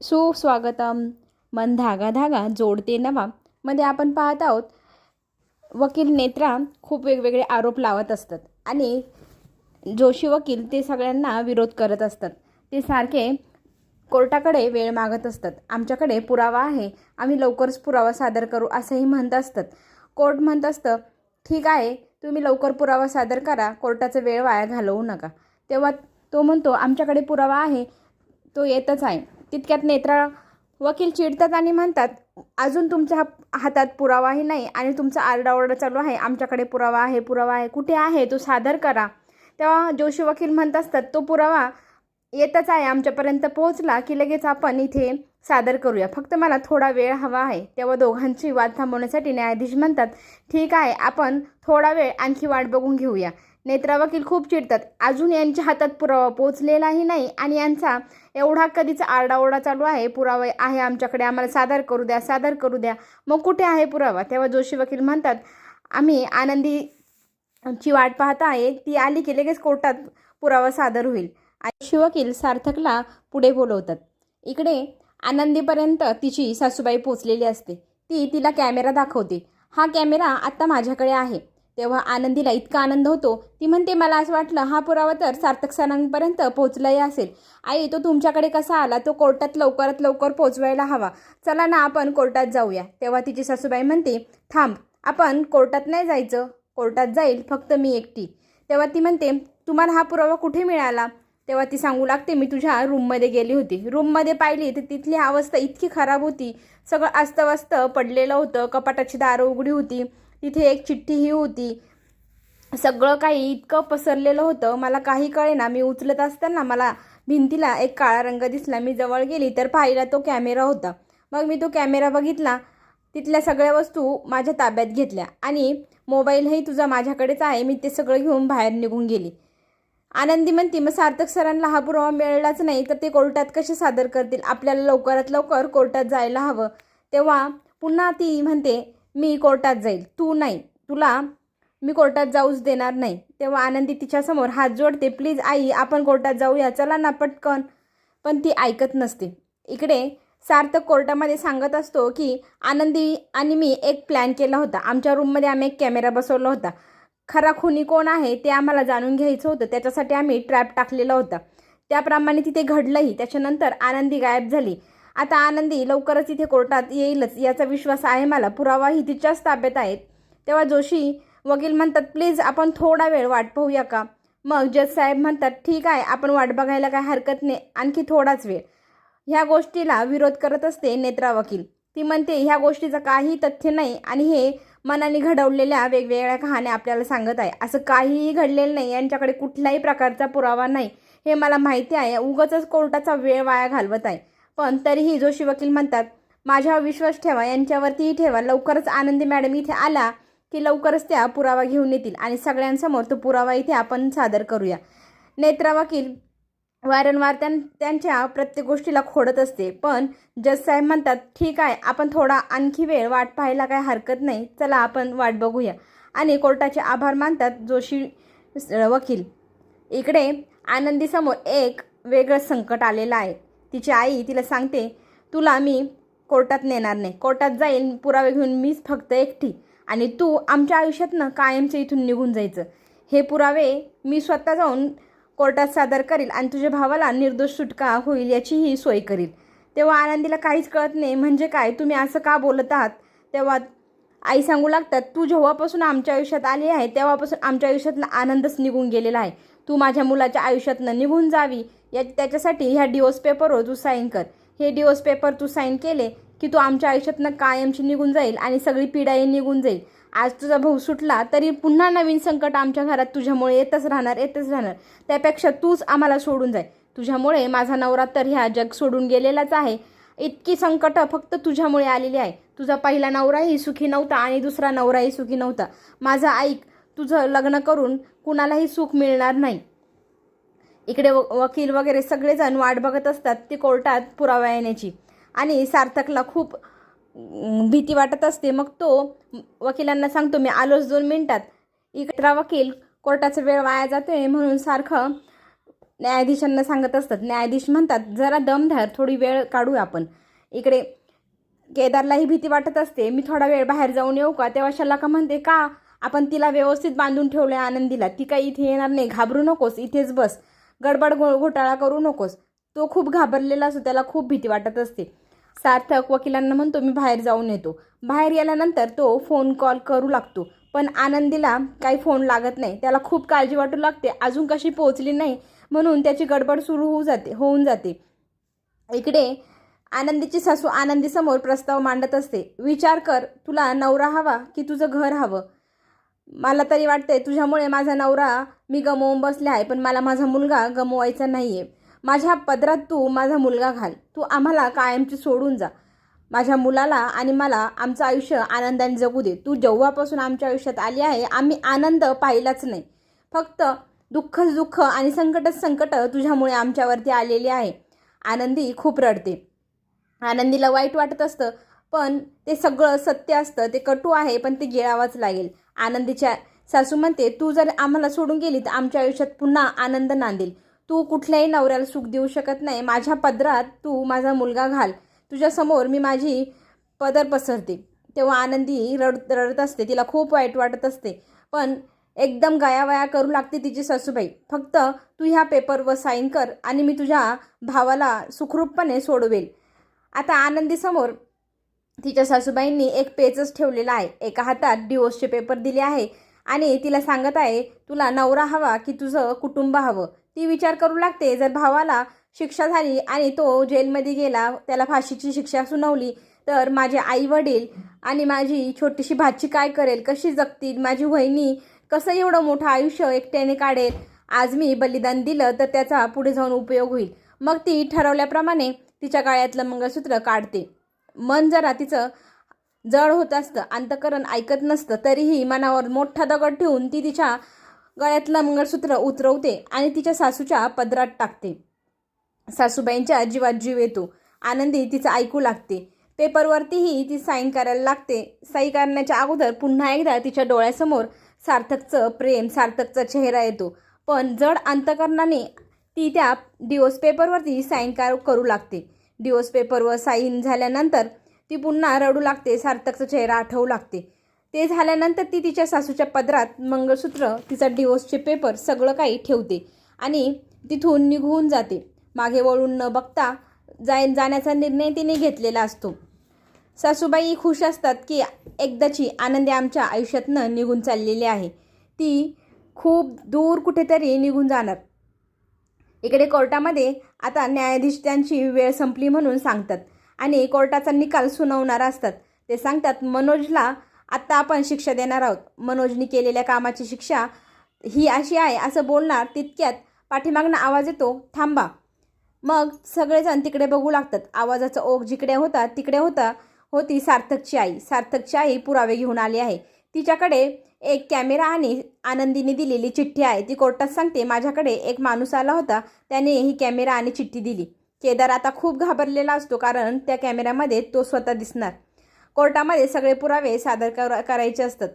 सुस्वागतम. मन धागा धागा जोडते नवा. मध्ये आपण पाहत आहोत वकील नेत्रा खूप वेगवेगळे आरोप लावत असतात आणि जोशी वकील ते सगळ्यांना विरोध करत असतात. ते सारखे कोर्टाकडे वेळ मागत असतात. आमच्याकडे पुरावा आहे. आम्ही लवकरच पुरावा सादर करू असंही म्हणत असतात. कोर्ट म्हणत असतं ठीक आहे तुम्ही लवकर पुरावा सादर करा. कोर्टाचा वेळ वाया घालवू नका. तेव्हा तो म्हणतो आमच्याकडे पुरावा आहे. तो येतच आहे. तितक्यात नेत्रा वकील चिडतात आणि म्हणतात अजून तुमच्या हातात पुरावाही नाही आणि तुमचा आरडाओरडा चालू आहे. आमच्याकडे पुरावा आहे पुरावा आहे. कुठे आहे तो सादर करा. तेव्हा जोशी वकील म्हणत असतात तो पुरावा येतच आहे. आमच्यापर्यंत पोहोचला की लगेच आपण इथे सादर करूया. फक्त मला थोडा वेळ हवा आहे. तेव्हा दोघांची वाद थांबवण्यासाठी न्यायाधीश म्हणतात ठीक आहे. आपण थोडा वेळ आणखी वाट बघून घेऊया. नेत्रा वकील खूप चिडतात. अजून यांच्या हातात पुरावा पोचलेलाही नाही आणि यांचा एवढा कधीचा आरडाओरडा चालू आहे. पुरावा आहे आमच्याकडे. आम्हाला सादर करू द्या सादर करू द्या. मग कुठे आहे पुरावा? तेव्हा जोशी वकील म्हणतात आम्ही आनंदी ची वाट पाहत आहे. ती आली की लगेच कोर्टात पुरावा सादर होईल. आणि वकील सार्थकला पुढे बोलवतात इकडे आनंदीपर्यंत तिची सासूबाई पोचलेली असते. ती तिला कॅमेरा दाखवते. हा कॅमेरा आत्ता माझ्याकडे आहे. तेव्हा आनंदीला इतका आनंद होतो ती म्हणते मला असं वाटलं हा पुरावा तर सार्थक सरांपर्यंत पोचलाही असेल. आई तो तुमच्याकडे कसा आला? तो कोर्टात लवकरात लवकर पोचवायला हवा. चला ना आपण कोर्टात जाऊया. तेव्हा तिची सासूबाई म्हणते थांब आपण कोर्टात नाही जायचं. कोर्टात जाईल फक्त मी एकटी. तेव्हा ती म्हणते तुम्हाला हा पुरावा कुठे मिळाला? तेव्हा ती सांगू लागते मी तुझ्या रूममध्ये गेली होती. रूममध्ये पाहिली तर तिथली अवस्था इतकी खराब होती. सगळं अस्तव्यस्त पडलेलं होतं. कपाटाची दारं उघडी होती. तिथे एक चिठ्ठीही होती. सगळं काही इतकं पसरलेलं होतं मला काही कळेना. मी उचलत असताना मला भिंतीला एक काळा रंग दिसला. मी जवळ गेली तर पाहिला तो कॅमेरा होता. मग मी तो कॅमेरा बघितला. तिथल्या सगळ्या वस्तू माझ्या ताब्यात घेतल्या. आणि मोबाईलही तुझा माझ्याकडेच आहे. मी ते सगळं घेऊन बाहेर निघून गेली. आनंदी म्हणती मग सार्थक सरांना हा पुरावा मिळालाच नाही तर ते कोर्टात कसे सादर करतील? आपल्याला लवकरात लवकर कोर्टात जायला हवं. तेव्हा पुन्हा ती म्हणते मी कोर्टात जाईल. तू नाही. तुला मी कोर्टात जाऊच देणार नाही. तेव्हा आनंदी तिच्यासमोर हात जोडते. प्लीज आई आपण कोर्टात जाऊया. चला ना पटकन. पण ती ऐकत नसते. इकडे सार्थक कोर्टामध्ये सांगत असतो की आनंदी आणि मी एक प्लॅन केला होता. आमच्या रूममध्ये आम्ही एक कॅमेरा बसवला होता. खरा खुनी कोण आहे ते आम्हाला जाणून घ्यायचं होतं. त्याच्यासाठी आम्ही ट्रॅप टाकलेला होता. त्याप्रमाणे तिथे घडलंही. त्याच्यानंतर आनंदी गायब झाली. आता आनंदी लवकरच इथे कोर्टात येईलच याचा विश्वास आहे मला. पुरावाही तिच्याच ताब्यात आहेत. तेव्हा जोशी वकील म्हणतात प्लीज आपण थोडा वेळ वाट पाहूया का? मग जज साहेब म्हणतात ठीक आहे आपण वाट बघायला काय हरकत नाही आणखी थोडाच वेळ. ह्या गोष्टीला विरोध करत असते नेत्रा वकील. ती म्हणते ह्या गोष्टीचं काही तथ्य नाही आणि हे मनाने घडवलेल्या वेगवेगळ्या कहाण्या आपल्याला सांगत आहे. असं काहीही घडलेलं नाही यांच्याकडे कुठल्याही प्रकारचा पुरावा नाही. हे मला माहिती आहे. उगाचच कोर्टाचा वेळ वाया घालवत आहे. पण तरीही जोशी वकील म्हणतात माझ्यावर विश्वास ठेवा यांच्यावरतीही ठेवा. लवकरच आनंदी मॅडम इथे आला की लवकरच त्या पुरावा घेऊन येतील आणि सगळ्यांसमोर तो पुरावा इथे आपण सादर करूया. नेत्रा वकील वारंवार त्यां त्यांच्या प्रत्येक गोष्टीला खोडत असते पण जज साहेब म्हणतात ठीक आहे आपण थोडा आणखी वेळ वाट पाहायला काय हरकत नाही. चला आपण वाट बघूया. आणि कोर्टाचे आभार मानतात जोशी वकील. इकडे आनंदीसमोर एक वेगळं संकट आलेलं आहे. तिची आई तिला सांगते तुला मी कोर्टात नेणार नाही. कोर्टात जाईल पुरावे घेऊन मीच फक्त एकटी. आणि तू आमच्या आयुष्यातनं कायमच्या इथून निघून जायचं. हे पुरावे मी स्वतः जाऊन कोर्टात सादर करील आणि तुझ्या भावाला निर्दोष सुटका होईल याचीही सोय करील. तेव्हा आनंदीला काहीच कळत नाही म्हणजे काय? तुम्ही असं का बोलत आहात? तेव्हा आई सांगू लागतात तू जेव्हापासून आमच्या आयुष्यात आली आहे तेव्हापासून आमच्या आयुष्यातला आनंदच निघून गेलेला आहे. तू माझ्या मुलाच्या आयुष्यातनं निघून जावी. या त्याच्यासाठी ह्या डिओस पेपरवर तू साईन कर. हे डिओस पेपर तू साईन केले की तू आमच्या आयुष्यातनं कायमची निघून जाईल आणि सगळी पिढाही निघून जाईल. आज तुझा भाऊ सुटला तरी पुन्हा नवीन संकट आमच्या घरात तुझ्यामुळे येतच राहणार येतच राहणार. त्यापेक्षा तूच आम्हाला सोडून जाय. तुझ्यामुळे माझा नवरा तर ह्या जग सोडून गेलेलाच आहे. इतकी संकटं फक्त तुझ्यामुळे आलेली आहे. तुझा पहिला नवराही सुखी नव्हता आणि दुसरा नवराही सुखी नव्हता. माझा ऐक तुझं लग्न करून कुणालाही सुख मिळणार नाही. इकडे व वकील वगैरे सगळेजण वाट बघत असतात ते कोर्टात पुरावा येण्याची. आणि सार्थकला खूप भीती वाटत असते. मग तो वकिलांना सांगतो मी आलोच दोन मिनिटात. इकडे वकील. कोर्टाचा वेळ वाया जातोय. म्हणून सारखं न्यायाधीशांना सांगत असतात. न्यायाधीश म्हणतात जरा दम धर थोडी वेळ काढू आपण. इकडे केदारलाही भीती वाटत असते. मी थोडा वेळ बाहेर जाऊन येऊ का? तेव्हा शलाका म्हणते का? आपण तिला व्यवस्थित बांधून ठेवलं आहे आनंदीला. ती काही इथे येणार नाही. घाबरू नकोस. इथेच बस. गडबड घो घोटाळा करू नकोस. तो खूप घाबरलेला असतो. त्याला खूप भीती वाटत असते. सार्थक वकिलांना म्हणतो मी बाहेर जाऊन येतो. बाहेर गेल्यानंतर तो फोन कॉल करू लागतो. पण आनंदीला काही फोन लागत नाही. त्याला खूप काळजी वाटू लागते. अजून कशी पोहोचली नाही म्हणून त्याची गडबड सुरू होऊ जाते होऊन जाते. इकडे आनंदीची सासू आनंदीसमोर प्रस्ताव मांडत असते. विचार कर. तुला नवरा हवा की तुझं घर हवं? मला तरी वाटतंय तुझ्यामुळे माझा नवरा मी गमवून बसले आहे पण मला माझा मुलगा गमवायचा नाही आहे माझ्या पदरात तू माझा मुलगा घाल. तू आम्हाला कायमची सोडून जा. माझ्या मुलाला आणि मला आमचं आयुष्य आनंदाने जगू दे. तू जेव्हापासून आमच्या आयुष्यात आली आहे आम्ही आनंद पाहिलाच नाही. फक्त दुःखच दुःख आणि संकटच संकट तुझ्यामुळे आमच्यावरती आलेली आहे. आनंदी खूप रडते. आनंदीला वाईट वाटत असतं पण ते सगळं सत्य असतं. ते कटू आहे पण ते गिळावंच लागेल. आनंदीच्या सासू म्हणते तू जर आम्हाला सोडून गेली तर आमच्या आयुष्यात पुन्हा आनंद नांदेल. तू कुठल्याही नवऱ्याला सुख देऊ शकत नाही. माझ्या पदरात तू माझा मुलगा घाल. तुझ्यासमोर मी माझी पदर पसरते. तेव्हा आनंदी रड रडत असते. तिला खूप वाईट वाटत असते. पण एकदम गयावया करू लागते तिची सासूबाई. फक्त तू ह्या पेपरवर साईन कर आणि मी तुझ्या भावाला सुखरूपपणे सोडवेल. आता आनंदीसमोर तिच्या सासूबाईंनी एक पेचच ठेवलेला आहे. एका हातात डिवोर्सचे पेपर दिले आहे आणि तिला सांगत आहे तुला नवरा हवा की तुझं कुटुंब हवं ती विचार करू लागते. जर भावाला शिक्षा झाली आणि तो जेलमध्ये गेला त्याला फाशीची शिक्षा सुनावली तर माझे आई वडील आणि माझी छोटीशी भाची काय करेल? कशी जगतील? माझी वहिनी कसं एवढं मोठं आयुष्य एकट्याने काढेल? आज मी बलिदान दिलं तर त्याचा पुढे जाऊन उपयोग होईल. मग ती ठरवल्याप्रमाणे तिच्या काळ्यातलं मंगळसूत्र काढते. मन जरा तिचं जड होत असतं अंतकरण ऐकत नसतं तरीही मनावर मोठा दगड ठेवून ती तिच्या गळ्यातलं मंगळसूत्र उतरवते आणि तिच्या सासूच्या पदरात टाकते. सासूबाईंच्या जीवात जीव येतो. आनंदी तिचं ऐकू लागते. पेपरवरतीही ती साईन करायला लागते. साई करण्याच्या अगोदर पुन्हा एकदा तिच्या डोळ्यासमोर सार्थकचं प्रेम सार्थकचा चेहरा येतो. पण जड अंतकरणाने ती त्या डिवोर्स पेपरवरती साईन करू लागते. दिवस पेपरवर साईन झाल्यानंतर ती पुन्हा रडू लागते सार्थकचा चेहरा आठवू लागते. ते झाल्यानंतर ती तिच्या सासूच्या पदरात मंगळसूत्र तिचा डिवोर्सचे पेपर सगळं काही ठेवते आणि तिथून निघून जाते. मागे वळून न बघता जाय जाण्याचा निर्णय तिने घेतलेला असतो. सासूबाई खुश असतात की एकदाची आनंदी आमच्या आयुष्यातनं निघून चाललेली आहे. ती खूप दूर कुठेतरी निघून जाणार. इकडे कोर्टामध्ये आता न्यायाधीश त्यांची वेळ संपली म्हणून सांगतात. आणि कोर्टाचा निकाल सुनावणार असतात. ते सांगतात मनोजला आत्ता आपण शिक्षा देणार आहोत. मनोजनी केलेल्या कामाची शिक्षा ही अशी आहे असं बोलणार तितक्यात पाठीमागनं आवाज येतो थांबा. मग सगळेजण तिकडे बघू लागतात. आवाजाचा ओघ जिकडे होता तिकडे होता होती सार्थकची आई. सार्थकची आई पुरावे घेऊन आली आहे. तिच्याकडे एक कॅमेरा आणि आनंदीने दिलेली चिठ्ठी आहे. ती कोर्टात सांगते माझ्याकडे एक माणूस आला होता. त्याने ही कॅमेरा आणि चिठ्ठी दिली. केदार आता खूप घाबरलेला असतो कारण त्या कॅमेऱ्यामध्ये तो स्वतः दिसणार. कोर्टामध्ये सगळे पुरावे सादर कर करायचे असतात.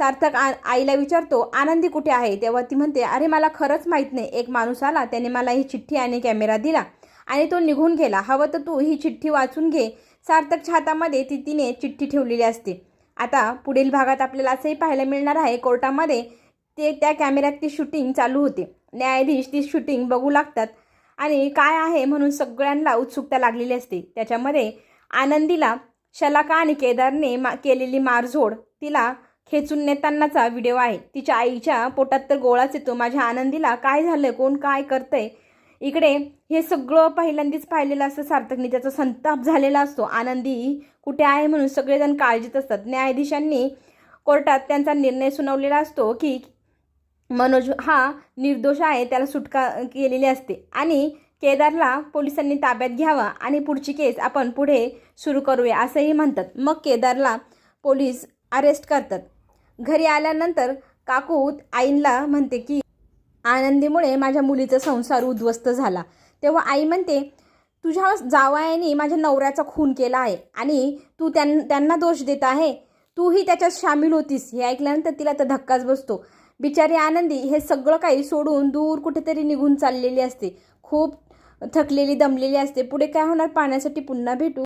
सार्थक आ आईला विचारतो आनंदी कुठे आहे? तेव्हा ती म्हणते अरे मला खरंच माहीत नाही. एक माणूस आला. त्याने मला ही चिठ्ठी आणि कॅमेरा दिला आणि तो निघून गेला. हवं तर तू ही चिठ्ठी वाचून घे. सार्थकच्या हातामध्ये ती तिने चिठ्ठी ठेवलेली असते. आता पुढील भागात आपल्याला असंही पाहायला मिळणार आहे कोर्टामध्ये ते त्या कॅमेऱ्यात ती शूटिंग चालू होते. न्यायाधीश ती शूटिंग बघू लागतात आणि काय आहे म्हणून सगळ्यांना उत्सुकता लागलेली असते. त्याच्यामध्ये आनंदीला शलाका आणि केदारने मा केलेली मारझोड तिला खेचून नेतानाचा व्हिडिओ आहे. तिच्या आईच्या पोटात तर गोळाच येतो. माझ्या आनंदीला काय झालं? कोण काय करतंय? इकडे हे सगळं पहिल्यांदाच पाहिलेलं असतं सार्थकने त्याचा संताप झालेला असतो. आनंदी कुठे आहे म्हणून सगळेजण काळजीत असतात. न्यायाधीशांनी कोर्टात त्यांचा निर्णय सुनावलेला असतो की मनोज हा निर्दोष आहे त्याला सुटका केलेली असते. आणि केदारला पोलिसांनी ताब्यात घ्यावा आणि पुढची केस आपण पुढे सुरू करूया असंही म्हणतात. मग केदारला पोलीस अरेस्ट करतात. घरी आल्यानंतर काकू आईनला म्हणते की आनंदीमुळे माझ्या मुलीचा संसार उद्ध्वस्त झाला. तेव्हा आई म्हणते तुझ्या जावयाने माझ्या नवऱ्याचा खून केला आहे आणि तू त्यां त्यांना दोष देत आहे. तूही त्याच्यात सामील होतीस. हे ऐकल्यानंतर तिला तर धक्काच बसतो. बिचारी आनंदी हे सगळं काही सोडून दूर कुठेतरी निघून चाललेली असते. खूप थकलेली दमलेली असते. पुढे काय होणार? पाण्यासाठी पुन्हा भेटू.